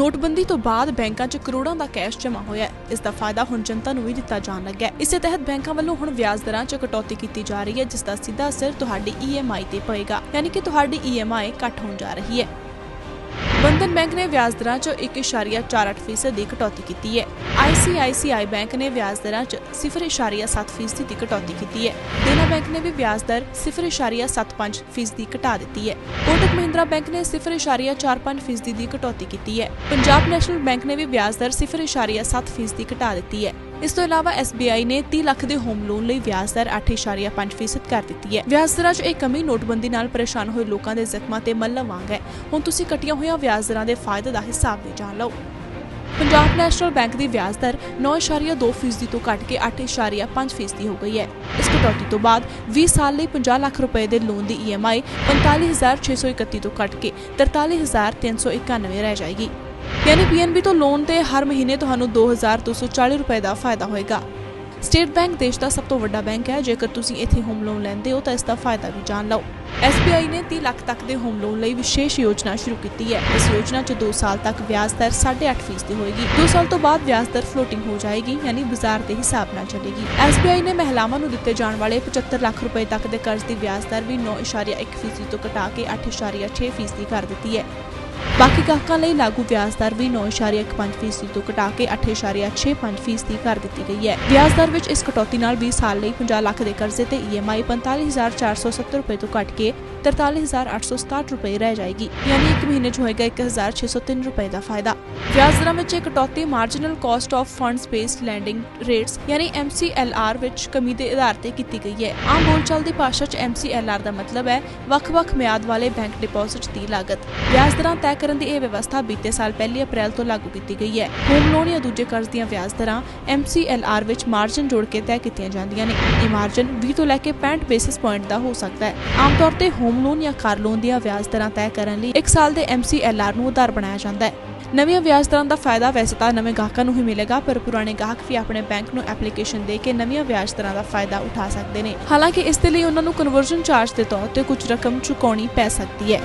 ਨੋਟਬੰਦੀ ਤੋਂ ਬਾਅਦ ਬੈਂਕਾਂ 'ਚ ਕਰੋੜਾਂ ਦਾ ਕੈਸ਼ ਜਮ੍ਹਾਂ ਹੋਇਆ ਹੈ। ਇਸ ਦਾ ਫਾਇਦਾ ਹੁਣ ਜਨਤਾ ਨੂੰ ਵੀ ਦਿੱਤਾ ਜਾਣ ਲੱਗਾ ਹੈ। ਇਸੇ ਤਹਿਤ ਬੈਂਕਾਂ ਵੱਲੋਂ ਹੁਣ ਵਿਆਜ ਦਰਾਂ 'ਚ ਕਟੌਤੀ ਕੀਤੀ ਜਾ ਰਹੀ ਹੈ, ਜਿਸ ਦਾ ਸਿੱਧਾ ਅਸਰ ਤੁਹਾਡੀ EMI ਤੇ ਪਏਗਾ। ਯਾਨੀ ਕਿ ਤੁਹਾਡੀ EMI ਘੱਟ ਹੋਣ ਜਾ ਰਹੀ ਹੈ। ਬੰਧਨ ਬੈਂਕ ਨੇ ਵਿਆਜ ਦਰਾਂ 'ਚ 1.48% ਦੀ ਕਟੌਤੀ ਕੀਤੀ ਹੈ। ICICI ਬੈਂਕ ਨੇ ਵਿਆਜ ਦਰਾਂ 'ਚ 0.7% ਦੀ ਕਟੌਤੀ ਕੀਤੀ ਹੈ। ਦੇਨਾ ਬੈਂਕ ਨੇ ਵੀ ਵਿਆਜ ਦਰ 0.75% ਦੀ ਘਟਾ ਦਿੱਤੀ ਹੈ। ਕੋਟਕ ਮਹਿੰਦਰਾ ਬੈਂਕ ਨੇ 0.45% ਦੀ ਕਟੌਤੀ ਕੀਤੀ ਹੈ। ਪੰਜਾਬ ਨੈਸ਼ਨਲ ਬੈਂਕ ਨੇ ਵੀ ਵਿਆਜ ਦਰ 0.7% ਦੀ ਘਟਾ ਦਿੱਤੀ ਹੈ। ਇਸ ਤੋਂ ਇਲਾਵਾ SBI ਨੇ 30 ਲੱਖ ਦੇ ਹੋਮ ਲੋਨ ਲਈ ਵਿਆਜ ਦਰ 8.5% ਕਰ ਦਿੱਤੀ ਹੈ। ਵਿਆਜ ਦਰਾਂ 'ਚ ਇਹ ਕਮੀ ਨੋਟਬੰਦੀ ਨਾਲ ਪਰੇਸ਼ਾਨ ਹੋਏ ਲੋਕਾਂ ਦੇ ਜ਼ਖਮਾਂ ਤੇ ਮੱਲਮ ਵਾਂਗ ਹੈ। ਹੁਣ ਤੁਸੀਂ ਕਟੀਆਂ ਹੋਈਆਂ ਵਿਆਜ ਦਰਾਂ ਦੇ ਫਾਇਦੇ ਦਾ ਹਿਸਾਬ ਵੀ ਜਾਣ ਲਓ। ਪੰਜਾਬ ਨੈਸ਼ਨਲ ਬੈਂਕ ਦੀ ਵਿਆਜ ਦਰ 9.2% ਤੋਂ ਘਟ ਕੇ 8.5% ਹੋ ਗਈ ਹੈ। ਇਸ ਕਟੌਤੀ ਤੋਂ ਬਾਅਦ 20 ਸਾਲ ਲਈ 50 ਲੱਖ ਰੁਪਏ ਦੇ ਲੋਨ ਦੀ E EMI 45631 ਤੋਂ ਘਟ ਕੇ 43391 ਰਹਿ ਜਾਏਗੀ। ਯਾਨੀ PNB ਤੋਂ ਲੋਨ ਤੇ ਹਰ ਮਹੀਨੇ ਤੁਹਾਨੂੰ 2240 ਰੁਪਏ ਦਾ ਫਾਇਦਾ ਹੋਏਗਾ। ਸਟੇਟ ਬੈਂਕ ਦੇਸ਼ ਦਾ ਸਭ ਤੋਂ ਵੱਡਾ ਬੈਂਕ ਹੈ। ਜੇਕਰ ਤੁਸੀਂ ਇੱਥੇ ਹੋਮ ਲੋਨ ਲੈਂਦੇ ਹੋ, ਤਾਂ ਇਸ ਦਾ ਫਾਇਦਾ ਵੀ ਜਾਣ ਲਓ। SBI ਨੇ 30 ਲੱਖ ਤੱਕ ਦੇ ਹੋਮ ਲੋਨ ਲਈ ਵਿਸ਼ੇਸ਼ ਯੋਜਨਾ ਸ਼ੁਰੂ ਕੀਤੀ ਹੈ। ਇਸ ਯੋਜਨਾ 'ਚ 2 ਸਾਲ ਤੱਕ ਵਿਆਜ ਦਰ 8.5% ਦੀ ਹੋਏਗੀ। 2 ਸਾਲ ਤੋਂ ਬਾਅਦ ਵਿਆਜ ਦਰ ਫਲੋਟਿੰਗ ਹੋ ਜਾਏਗੀ, ਯਾਨੀ ਬਾਜ਼ਾਰ ਦੇ ਹਿਸਾਬ ਨਾਲ ਚੱਲੇਗੀ। SBI ਨੇ ਮਹਿਲਾਵਾਂ ਨੂੰ ਦਿੱਤੇ ਜਾਣ ਵਾਲੇ 75 ਲੱਖ ਰੁਪਏ ਤੱਕ ਦੇ ਕਰਜ਼ ਦੀ ਵਿਆਜ ਦਰ ਵੀ 9.1% ਤੋਂ ਘਟਾ ਕੇ 8.6% ਦੀ ਕਰ ਦਿੱਤੀ ਹੈ। ਬਾਕੀ ਗਾਹਕਾਂ ਲਈ ਲਾਗੂ ਵਿਆਜ ਦਰ ਵੀ 9.15% ਤੋਂ ਘਟਾ ਕੇ 8.65% ਦੀ ਕਰ ਦਿੱਤੀ ਗਈ ਹੈ। ਵਿਆਜ ਦਰ ਵਿੱਚ ਇਸ ਕਟੌਤੀ ਨਾਲ 20 ਸਾਲ ਲਈ 50 ਲੱਖ ਦੇ ਕਰਜ਼ੇ ਤੇ EMI 45470 ਰੁਪਏ ਤੋਂ ਘਟ ਕੇ 43867 ਰੁਪਏ ਰਹਿ ਜਾਏਗੀ, ਯਾਨੀ ਇੱਕ ਮਹੀਨੇ 'ਚ ਹੋਏਗਾ 1603 ਰੁਪਏ ਦਾ ਫਾਇਦਾ। ਵਿਆਜ ਦਰਾਂ ਵਿੱਚ ਕਟੌਤੀ marginal cost of funds based lending rates ਯਾਨੀ MCLR ਵਿੱਚ ਕਮੀ ਦੇ ਆਧਾਰ ਤੇ ਕੀਤੀ ਗਈ ਹੈ। ਆਮ ਬੋਲਚਾਲ ਦੀ ਭਾਸ਼ਾ 'ਚ MCLR ਦਾ ਮਤਲਬ ਹੈ ਵੱਖ-ਵੱਖ ਮਿਆਦ ਵਾਲੇ ਬੈਂਕ ਡਿਪੋਜ਼ਿਟ ਦੀ ਲਾਗਤ। ਵਿਆਜ ਦਰਾਂ ਤੈਅ ਕਰਨ ਦੀ ਇਹ ਵਿਵਸਥਾ ਬੀਤੇ ਸਾਲ 1 ਅਪ੍ਰੈਲ ਤੋਂ ਲਾਗੂ ਕੀਤੀ ਗਈ ਹੈ। ਹੋਮ ਲੋਨ ਜਾਂ ਦੂਜੇ ਕਰਜ਼ ਦੀਆਂ ਵਿਆਜ ਦਰਾਂ MCLR ਵਿੱਚ ਮਾਰਜਨ ਜੋੜ ਕੇ ਤੈਅ ਕੀਤੀਆਂ ਜਾਂਦੀਆਂ ਨੇ। ਇਹ ਮਾਰਜਨ 20 ਤੋਂ ਲੈ ਕੇ 65 ਬੇਸਿਸ ਪੁਆਇੰਟ ਦਾ ਹੋ ਸਕਦਾ ਹੈ। ਆਮ ਤੌਰ ਤੇ ਹੋਮ ਲੋਨ ਜਾਂ ਕਾਰ ਲੋਨ ਦੀਆਂ ਵਿਆਜ ਦਰਾਂ ਤੈਅ ਕਰਨ ਲਈ 1 ਸਾਲ ਦੇ MCLR ਨੂੰ ਆਧਾਰ ਬਣਾਇਆ ਜਾਂਦਾ ਹੈ। ਨਵੀਆਂ ਵਿਆਜ ਦਰਾਂ ਦਾ ਫਾਇਦਾ ਵੈਸੇ ਤਾਂ ਨਵੇਂ ਗਾਹਕਾਂ ਨੂੰ ਹੀ ਮਿਲੇਗਾ, ਪਰ ਪੁਰਾਣੇ ਗਾਹਕ ਵੀ ਆਪਣੇ ਬੈਂਕ ਨੂੰ ਐਪਲੀਕੇਸ਼ਨ ਦੇ ਕੇ ਨਵੀਆਂ ਵਿਆਜ ਦਰਾਂ ਦਾ ਫਾਇਦਾ ਉਠਾ ਸਕਦੇ ਨੇ। ਹਾਲਾਂਕਿ ਇਸ ਦੇ ਲਈ ਉਹਨਾਂ ਨੂੰ ਕਨਵਰਜਨ ਚਾਰਜ ਦੇ ਤੌਰ ਤੇ ਕੁਝ ਰਕਮ ਚੁਕਾਉਣੀ ਪੈ ਸਕਦੀ ਹੈ।